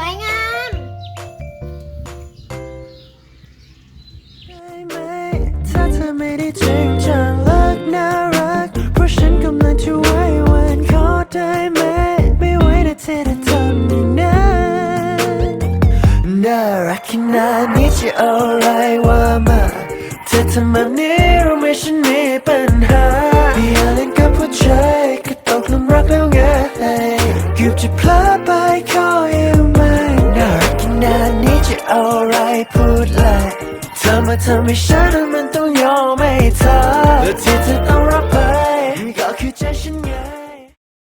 วยงามถ้าเธอไม่ได้จริงจังเลิกน่ารัก เพราะฉันกำลังจะไว้วันขอได้ไหม ไม่ไหวนะเธอทำอย่นั้นน่ารักขนาดนี้จะเอาไรว่ามาเธอทำแบบนี้รู้ไหมฉันมีปัญหาอย่าเล่กับหัวใจก็ตกลุมรักแล้วไงกือบจะพลาดไปขออยู่ ว่าเธอไม่ใช่แล้วมันต้องยอมให้เธอและที่เธอต้องรับไปก็คือใจฉัน